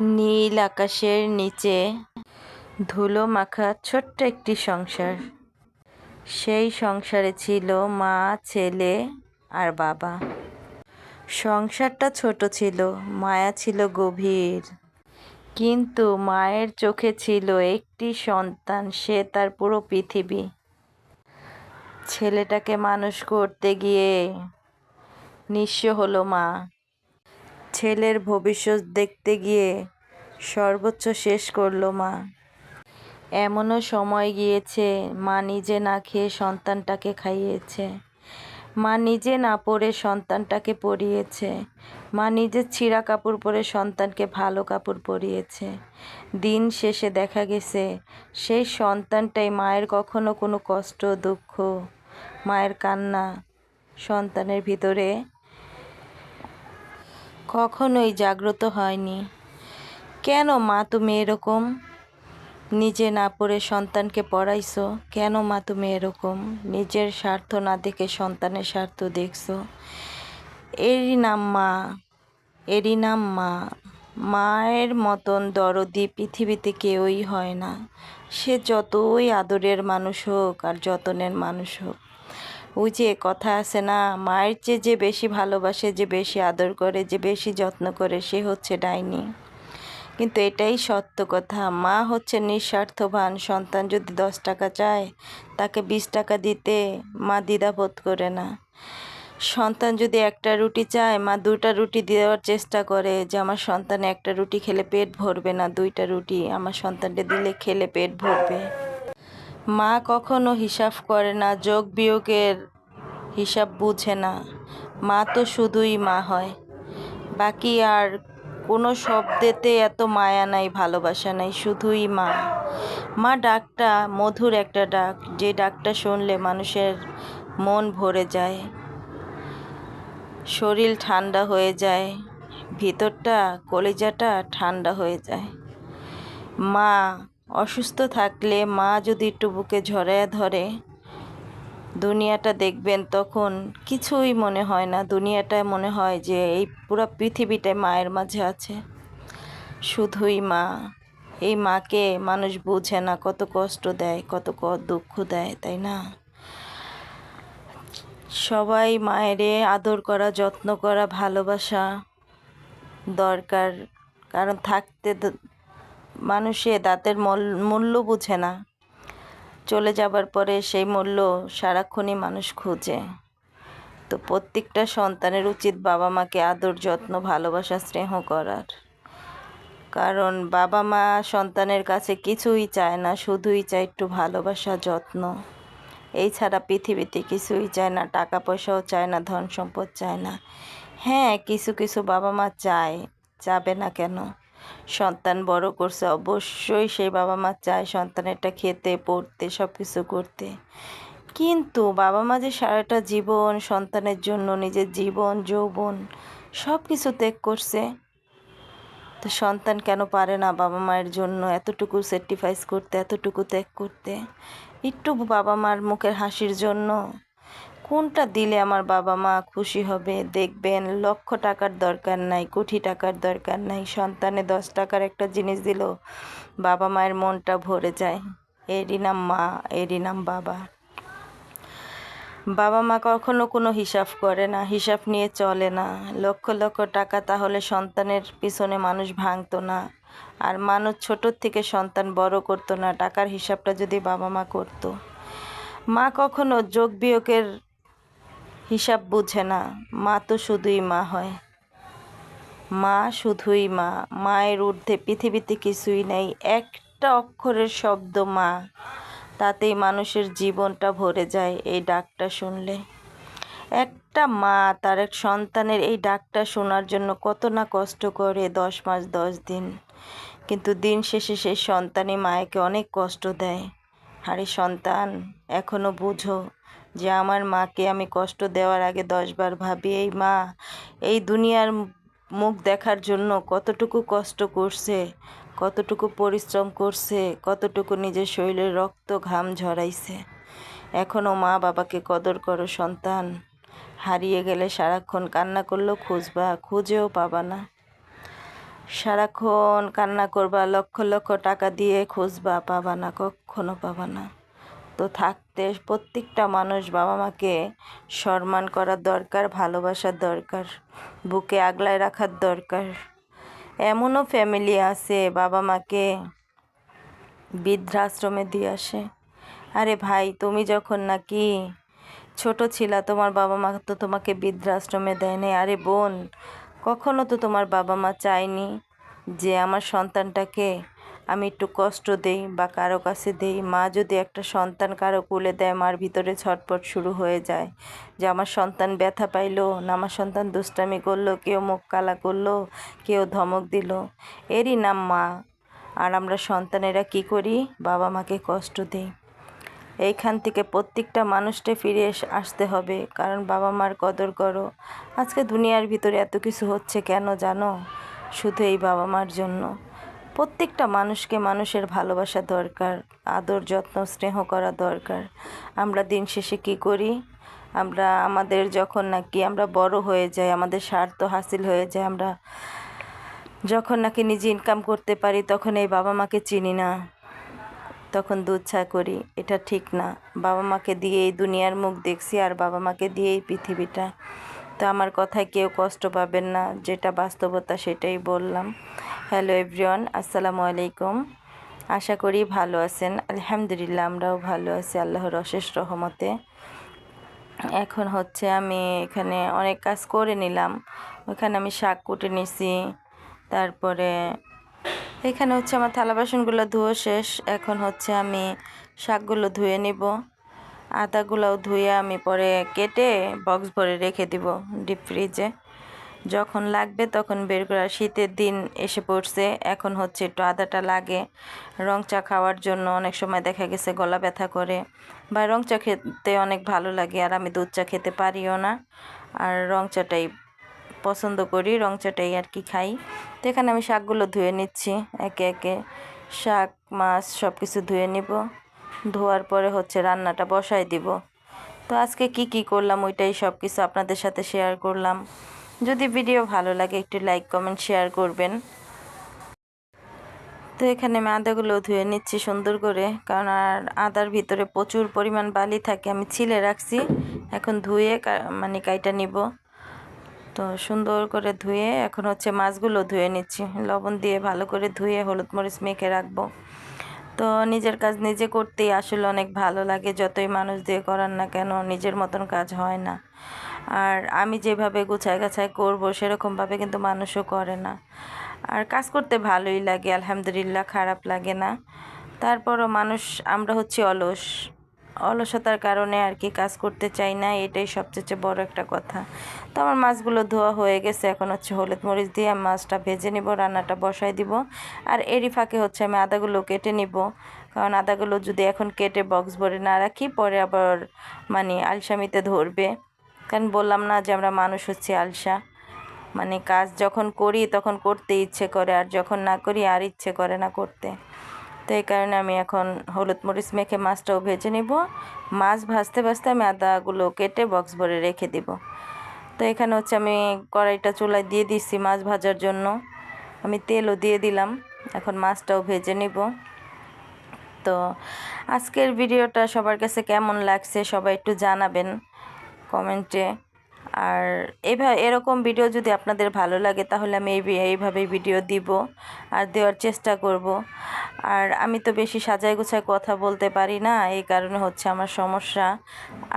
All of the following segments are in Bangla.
নীল আকাশের নিচে ধুলো মাখা ছোট্ট একটি সংসার। সেই সংসারে ছিল মা, ছেলে আর বাবা। সংসারটা ছোট ছিল, মায়া ছিল গভীর। কিন্তু মায়ের চোখে ছিল একটি সন্তান, সে তার পুরো পৃথিবী। ছেলেটাকে মানুষ করতে গিয়ে নিঃস্ব হলো মা। ছেলের ভবিষ্যৎ দেখতে গিয়ে সর্বোচ্চ শেষ করল মা। এমনও সময় গিয়েছে, মা নিজে না খেয়ে সন্তানটাকে খাইয়েছে। মা নিজে না পরে সন্তানটাকে পরিয়েছে মা নিজের ছিঁড়া কাপড় পরে সন্তানকে ভালো কাপড় পরিয়েছে। দিন শেষে দেখা গেছে, সেই সন্তানটাই মায়ের কখনো কোনো কষ্ট, দুঃখ, মায়ের কান্না সন্তানের ভিতরে কখনোই জাগ্রত হয়নি। কেন মা তুমি এরকম? নিজে না পড়ে সন্তানকে পড়াইছো, কেন মা তুমি এরকম? নিজের স্বার্থ না দেখে সন্তানের স্বার্থ দেখছ। এরই নাম মা, এরই নাম মা। মায়ের মতন দরদি পৃথিবীতে কেউই হয় না। সে যতই আদরের মানুষ হোক আর যতনের মানুষ হোক ওই যে কথা আছে না, মায়ের চেয়ে যে বেশি ভালোবাসে, যে বেশি আদর করে, যে বেশি যত্ন করে, সে হচ্ছে ডাইনি। কিন্তু এটাই সত্য কথা। মা হচ্ছে নিঃস্বার্থবান, সন্তান যদি দশ টাকা চায়, তাকে বিশ টাকা দিতে মা দ্বিধাবোধ করে না। সন্তান যদি একটা রুটি চায়, মা দুটা রুটি দেওয়ার চেষ্টা করে যে, আমার সন্তান একটা রুটি খেলে পেট ভরবে না, দুইটা রুটি আমার সন্তানটা দিলে খেলে পেট ভরবে। মা কখনো হিসাব করে না, যোগ বিয়োগের হিসাব বুঝে না। মা তো শুধুই মা হয়। বাকি আর কোনো শব্দেতে এত মায়া নাই, ভালোবাসা নাই, শুধুই মা। মা ডাকটা, মধুর একটা ডাক, যে ডাকটা শুনলে মানুষের মন ভরে যায়। শরীর ঠান্ডা হয়ে যায়, ভিতরটা, কলিজাটা ঠান্ডা হয়ে যায়। মা অসুস্থ থাকলে মা যদি একটু বুকে ঝরাইয়া ধরে, দুনিয়াটা দেখবেন তখন কিছুই মনে হয় না। দুনিয়াটায় মনে হয় যে এই পুরো পৃথিবীটাই মায়ের মাঝে আছে। শুধুই মা। এই মাকে মানুষ বুঝে না, কত কষ্ট দেয়, কত দুঃখ দেয়, তাই না? সবাই মায়েরে আদর করা, যত্ন করা, ভালোবাসা দরকার। কারণ থাকতে মানুষে দাঁতের মূল্য বুঝে না। চলে যাবার পরে সেই মূল্য সারাক্ষণই মানুষ খুঁজে। তো প্রত্যেকটা সন্তানের উচিত বাবা মাকে আদর, যত্ন, ভালোবাসা, স্নেহ করার। কারণ বাবা মা সন্তানের কাছে কিছুই চায় না, শুধুই চায় একটু ভালোবাসা, যত্ন। এই ছাড়া পৃথিবীতে কিছুই চায় না টাকা পয়সাও চায় না ধন সম্পদ চায় না। হ্যাঁ কিছু কিছু বাবা মা চায়, যাবে না কেন? সন্তান বড় করছে, অবশ্যই সেই বাবা মা চায় সন্তানেরটা খেতে, পড়তে সব কিছু করতে। কিন্তু বাবা মা যে সারাটা জীবন সন্তানের জন্য, নিজের জীবন, যৌবন সব কিছু ত্যাগ করছে, তো সন্তান কেন পারে না বাবা মায়ের জন্য এতটুকু স্যাক্রিফাইস করতে, এতটুকু ত্যাগ করতে? একটু বাবা মার মুখের হাসির জন্য কোনটা দিলে আমার বাবা মা খুশি হবে? দেখবেন, লক্ষ টাকার দরকার নাই, কোটি টাকার দরকার নাই, সন্তানে দশ টাকার একটা জিনিস দিল, বাবা মায়ের মনটা ভরে যায়। এরই নাম মা, এরই নাম বাবা। বাবা মা কখনো কোনো হিসাব করে না, হিসাব নিয়ে চলে না। লক্ষ লক্ষ টাকা তাহলে সন্তানের পিছনে মানুষ ভাঙতো না। আর মানুষ ছোটোর থেকে সন্তান বড় করতো না, টাকার হিসাবটা যদি বাবা মা করতো। মা কখনো যোগ বিয়োগের হিসাব বুঝে না, মা তো শুধুই মা হয়। মা শুধুই মা, মায়ের ঊর্ধ্বে পৃথিবীতে কিছুই নেই, একটা অক্ষরের শব্দ মা। তাতেই মানুষের জীবনটা ভরে যায় এই ডাকটা শুনলে। একটা মা তার এক সন্তানের এই ডাকটা শোনার জন্য কত না কষ্ট করে দশ মাস, দশ দিন। কিন্তু দিন শেষে সেই সন্তানই মায়েকে অনেক কষ্ট দেয়। আরে সন্তান এখনও বুঝো যে আমার মাকে আমি কষ্ট দেওয়ার আগে দশবার ভাবি, এই মা, এই দুনিয়ার মুখ দেখার জন্য কতটুকু কষ্ট করছে, কতটুকু পরিশ্রম করছে, কতটুকু নিজের শরীরের রক্ত ঘাম ঝরাইছে। এখনও মা বাবাকে কদর করো সন্তান, হারিয়ে গেলে সারাক্ষণ কান্না করলেও খুঁজবা, খুঁজেও পাবা না। সারাক্ষণ কান্না করবা, লক্ষ লক্ষ টাকা দিয়ে খুঁজবা, পাবা না, কখনো পাবা না। তো থাকতে প্রত্যেকটা মানুষ বাবা মাকে সম্মান করার দরকার, ভালোবাসার দরকার, বুকে আগলায় রাখার দরকার। এমনও ফ্যামিলি আছে বাবা মাকে বৃদ্ধাশ্রমে দিয়ে আসে। আরে ভাই, তুমি যখন নাকি ছোট ছিলা, তোমার বাবা মা তো তোমাকে বৃদ্ধাশ্রমে দেয়নি আরে বোন, কখনো তো তোমার বাবা মা চায়নি যে আমার সন্তানটাকে আমি একটু কষ্ট দেই বা কারও কাছে দেই, মা যদি একটা সন্তান কারও কুলে দেয়, মার ভিতরে ছটপট শুরু হয়ে যায়। যে আমার সন্তান ব্যথা পাইলো, না আমার সন্তান দুষ্টামি করল, কেউ মুখ কালা করল, কেউ ধমক দিল, এরই নাম মা। আর আমরা সন্তানেরা কি করি? বাবা মাকে কষ্ট দিই। এইখান থেকে প্রত্যেকটা মানুষটা ফিরে আসতে হবে। কারণ বাবা মার কদর করো। আজকে দুনিয়ার ভিতরে এত কিছু হচ্ছে কেন জানো? শুধু এই বাবা মার জন্য। প্রত্যেকটা মানুষকে মানুষের ভালোবাসা দরকার, আদর যত্ন, স্নেহ করা দরকার। আমরা দিন শেষে কী করি? আমরা, আমাদের যখন নাকি আমরা বড় হয়ে যাই, আমাদের স্বার্থ হাসিল হয়ে যায়, আমরা যখন নাকি নিজে ইনকাম করতে পারি, তখন এই বাবা মাকে চিনি না। তখন দুচ্ছা করি, এটা ঠিক না। বাবা মাকে দিয়ে এই দুনিয়ার মুখ দেখছি আর বাবা মাকে দিয়ে এই পৃথিবীটা। তো আমার কথায় কেউ কষ্ট পাবেন না, যেটা বাস্তবতা সেটাই বললাম। হ্যালো এভরিওয়ান, আসসালামু আলাইকুম। আশা করি ভালো আছেন। আলহামদুলিল্লাহ, আমরাও ভালো আছি, আল্লাহর অশেষ রহমতে। এখন হচ্ছে আমি এখানে অনেক কাজ করে নিলাম। ওখানে আমি শাক কুটে নিছি, তারপরে এখানে হচ্ছে আমার থালা বাসনগুলো ধোয়া শেষ। এখন হচ্ছে আমি শাকগুলো ধুয়ে নিব। আদাগুলোও ধুয়ে আমি পরে কেটে বক্স ভরে রেখে দিব ডিপ ফ্রিজে যখন লাগবে তখন বের করা শীতের দিন এসে পড়ছে। এখন হচ্ছে একটু আদাটা লাগে। রং চা খাওয়ার জন্য অনেক সময় দেখা গেছে গলা ব্যথা করে। বা রং চা খেতে অনেক ভালো লাগে আর আমি দুধ চা খেতে পারিও না। আর রং চাটাই পছন্দ করি, রং চাটাই আর কি খাই। তো এখানে আমি শাকগুলো ধুয়ে নিচ্ছি একে একে। শাক, মাছ সব কিছু ধুয়ে নিব। ধোয়ার পরে হচ্ছে রান্নাটা বসাই দিব। তো আজকে কি কি করলাম ওইটাই সব কিছু আপনাদের সাথে শেয়ার করলাম। যদি ভিডিও ভালো লাগে, একটু লাইক কমেন্ট শেয়ার করবেন। তো এখানে আমি আদাগুলো ধুয়ে নিচ্ছি সুন্দর করে, কারণ আর আদার ভিতরে প্রচুর পরিমাণ বালি থাকে, আমি ছিলে রাখছি। এখন ধুয়ে মানে কাইটা নিব। তো সুন্দর করে ধুয়ে এখন হচ্ছে মাছগুলো ধুয়ে নিচ্ছি। লবণ দিয়ে ভালো করে ধুয়ে হলুদ মরিচ মেখে রাখব। তো নিজের কাজ নিজে করতেই আসলে অনেক ভালো লাগে, যতই মানুষ দিয়ে করার না কেন, নিজের মতন কাজ হয় না। আর আমি যেভাবে গুছায় গাছায় করব, সেরকমভাবে কিন্তু মানুষও করে না। আর কাজ করতে ভালোই লাগে, আলহামদুলিল্লাহ খারাপ লাগে না। তারপরও মানুষ, আমরা হচ্ছি অলস। অলসতার কারণে আর কি কাজ করতে চাই না, এটাই সবচেয়ে বড় একটা কথা। তো আমার মাছগুলো ধোয়া হয়ে গেছে, এখন হচ্ছে হলুদ মরিচ দিয়ে মাছটা ভেজে নিব, রান্নাটা বসাই দিব। আর এরই ফাঁকে হচ্ছে আমি আদাগুলো কেটে নিব। কারণ আদাগুলো যদি এখন কেটে বক্স ভরে না রাখি, পরে আবার মানে আলসামিতে ধরবে। কারণ বললাম না যে আমরা মানুষ হচ্ছে আলসা। মানে কাজ যখন করি, তখন করতে ইচ্ছে করে, আর যখন না করি, আর ইচ্ছে করে না করতে। তো এই কারণে আমি এখন হলুদ মরিচ মেখে মাছটাও ভেজে নিব। মাছ ভাজতে ভাজতে আমি আদাগুলো কেটে বক্স ভরে রেখে দিব। তো এখানে হচ্ছে আমি কড়াইটা চুলায় দিয়ে দিচ্ছি মাছ ভাজার জন্য। আমি তেলও দিয়ে দিলাম। এখন মাছটাও ভেজে নিব। তো আজকের ভিডিওটা সবার কাছে কেমন লাগছে সবাই একটু জানাবেন। কমেন্টে। আর এভাবে এরকম ভিডিও যদি আপনাদের ভালো লাগে, তাহলে আমি এই এইভাবেই এইভাবে ভিডিও দিব আর দেওয়ার চেষ্টা করব। আর আমি তো বেশি সাজায় গুছায় কথা বলতে পারি না, এই কারণে হচ্ছে আমার সমস্যা।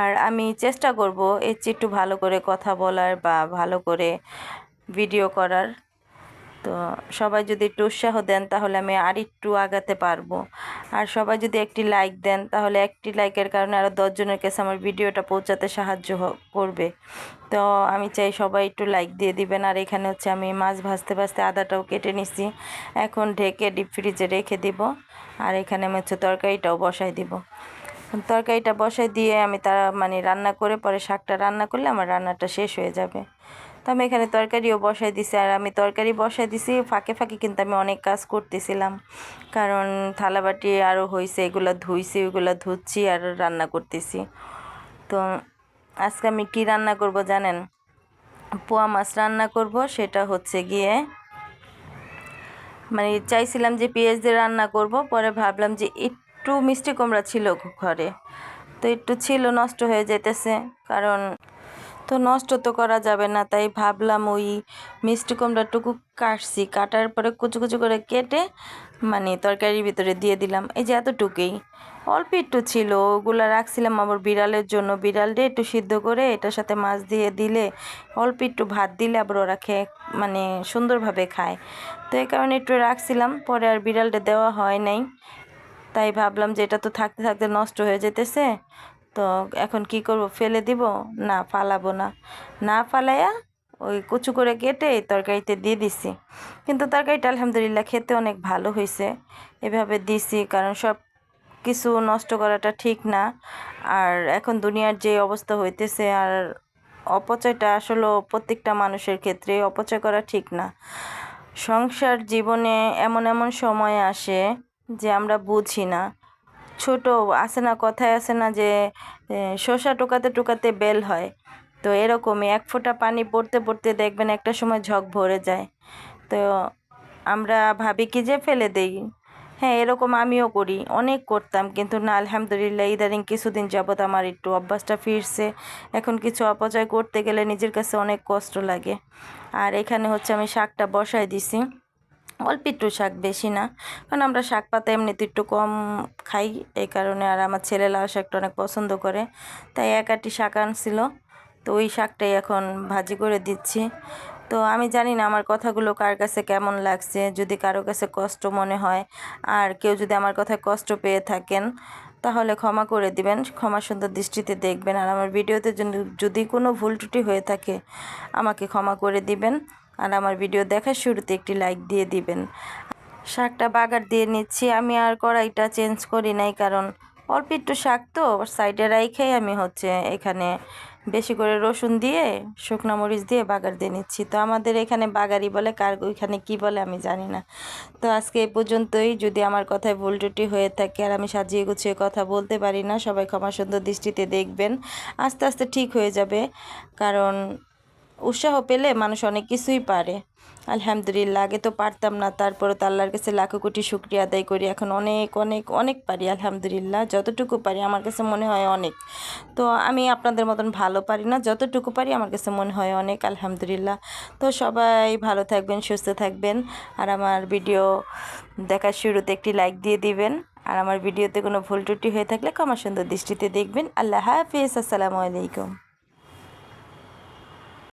আর আমি চেষ্টা করব এর চেয়ে একটু ভালো করে কথা বলার বা ভালো করে ভিডিও করার। তো সবাই যদি একটু উৎসাহ দেন, তাহলে আমি আর একটু আগাতে পারব। আর সবাই যদি একটি লাইক দেন, তাহলে একটি লাইকের কারণে আরও দশজনের কাছে আমার ভিডিওটা পৌঁছাতে সাহায্য করবে। তো আমি চাই সবাই একটু লাইক দিয়ে দিবেন। আর এখানে হচ্ছে আমি মাছ ভাজতে ভাজতে আদাটাও কেটে নিছি। এখন ঢেকে ডিপ ফ্রিজে রেখে দিব। আর এখানে আমি হচ্ছে তরকারিটাও বসাই দিব। তরকারিটা বসাই দিয়ে আমি তারা মানে রান্না করে পরে শাকটা রান্না করলে আমার রান্নাটা শেষ হয়ে যাবে। তো আমি এখানে তরকারিও বসাই দিছি, আর আমি তরকারি বসাই দিছি, ফাঁকে ফাঁকে কিন্তু আমি অনেক কাজ করতেছিলাম। কারণ থালাবাটি আরও হয়েছে এগুলো ধুইছি ওগুলো ধুচ্ছি আর রান্না করতেছি। তো আজকে আমি কি রান্না করব জানেন? পোয়া মাছ রান্না করব, সেটা হচ্ছে গিয়ে মানে চাইছিলাম যে পেঁয়াজ দিয়ে রান্না করব, পরে ভাবলাম যে একটু মিষ্টি কুমড়া ছিল ঘরে। তো একটু ছিল, নষ্ট হয়ে যেতেছে কারণ তো নষ্ট তো করা যাবে না, তাই ভাবলাম ওই মিষ্টি কুমড়াটুকু কাটছি, কাটার পরে কুচু কুচু করে কেটে মানে তরকারির ভিতরে দিয়ে দিলাম। এই যে এতটুকুই। অল্প একটু ছিল, ওগুলো রাখছিলাম আমার বিড়ালের জন্য। বিড়ালটা একটু সিদ্ধ করে এটার সাথে মাছ দিয়ে দিলে, অল্প একটু ভাত দিলে আবার ওরা খেয়ে মানে সুন্দরভাবে খায়। তো এই কারণে একটু রাখছিলাম, পরে আর বিড়ালটা দেওয়া হয় নাই। তাই ভাবলাম যে এটা তো থাকতে থাকতে নষ্ট হয়ে যেতেছে। তো এখন কি করব, ফেলে দিব? না, ফালাবো না। না ফালাইয়া ওই কুচু করে কেটে তরকারিতে দিয়ে দিছি। কিন্তু তরকারিটা আলহামদুলিল্লাহ খেতে অনেক ভালো হয়েছে এভাবে দিছি, কারণ সব কিছু নষ্ট করাটা ঠিক না। আর এখন দুনিয়ার যে অবস্থা হইতেছে, আর অপচয়টা আসলে প্রত্যেকটা মানুষের ক্ষেত্রে অপচয় করা ঠিক না। সংসার জীবনে এমন এমন সময় আসে যে আমরা বুঝি না। ছোট আছে না, কথায় আছে না যে শসা টোকাতে টোকাতে বেল হয়। তো এরকমই এক ফোঁটা পানি পড়তে পড়তে দেখবেন একটা সময় ঝক ভরে যায়। তো আমরা ভাবি কি যে ফেলে দেই। হ্যাঁ এরকম আমিও করি, অনেক করতাম। কিন্তু না, আলহামদুলিল্লাহ, ইদানিং কিছুদিন যাবৎ আমার একটু অভ্যাসটা ফিরছে। এখন কিছু অপচয় করতে গেলে নিজের কাছে অনেক কষ্ট লাগে। আর এখানে হচ্ছে আমি শাকটা বসাই দিছি। অল্প একটু শাক বেশি না। কারণ আমরা শাক পাতা এমনিতে একটু কম খাই, এই কারণে আর আমার ছেলে লাল শাকটা অনেক পছন্দ করে। তাই এক আটি শাক আনছিল, তো ওই শাকটাই এখন ভাজি করে দিচ্ছি। তো আমি জানি না আমার কথাগুলো কার কাছে কেমন লাগছে, যদি কারও কাছে কষ্ট মনে হয়, আর কেউ যদি আমার কথায় কষ্ট পেয়ে থাকেন, তাহলে ক্ষমা করে দিবেন, ক্ষমা সুন্দর দৃষ্টিতে দেখবেন। আর আমার ভিডিওতে যদি কোনো ভুল ত্রুটি হয়ে থাকে, আমাকে ক্ষমা করে দিবেন। আর আমার ভিডিও দেখার শুরুতে একটি লাইক দিয়ে দিবেন। শাকটা বাগার দিয়ে নিচ্ছি। আমি আর কড়াইটা চেঞ্জ করি নাই, কারণ অল্প একটু শাক তো সাইডে রাইখেই আমি হচ্ছে এখানে বেশি করে রসুন দিয়ে, শুকনো মরিচ দিয়ে বাগার দিয়ে নিচ্ছি। তো আমাদের এখানে বাগারি বলে, কার ওইখানে কি বলে আমি জানি না। তো আজকে এই পর্যন্তই। যদি আমার কথায় ভুল ত্রুটি হয়ে থাকে আর আমি সাজিয়ে গুছিয়ে কথা বলতে পারি না, সবাই ক্ষমা সুন্দর দৃষ্টিতে দেখবেন। আস্তে আস্তে ঠিক হয়ে যাবে, কারণ উৎসাহ পেলে মানুষ অনেক কিছুই পারে। আলহামদুলিল্লাহ, আগে তো পারতাম না তারপরে তো আল্লাহর কাছে লাখো কোটি শুক্রিয়া আদায় করি, এখন অনেক অনেক অনেক পারি, আলহামদুলিল্লাহ, যতটুকু পারি, আমার কাছে মনে হয় অনেক। তো আমি আপনাদের মতন ভালো পারি না, যতটুকু পারি, আমার কাছে মনে হয় অনেক, আলহামদুলিল্লাহ। তো সবাই ভালো থাকবেন, সুস্থ থাকবেন, আর আমার ভিডিও দেখার শুরুতে একটি লাইক দিয়ে দিবেন, আর আমার ভিডিওতে কোনো ভুল ত্রুটি হয়ে থাকলে ক্ষমা সুন্দর দৃষ্টিতে দেখবেন। আল্লাহ হাফিজ, আসসালামু আলাইকুম।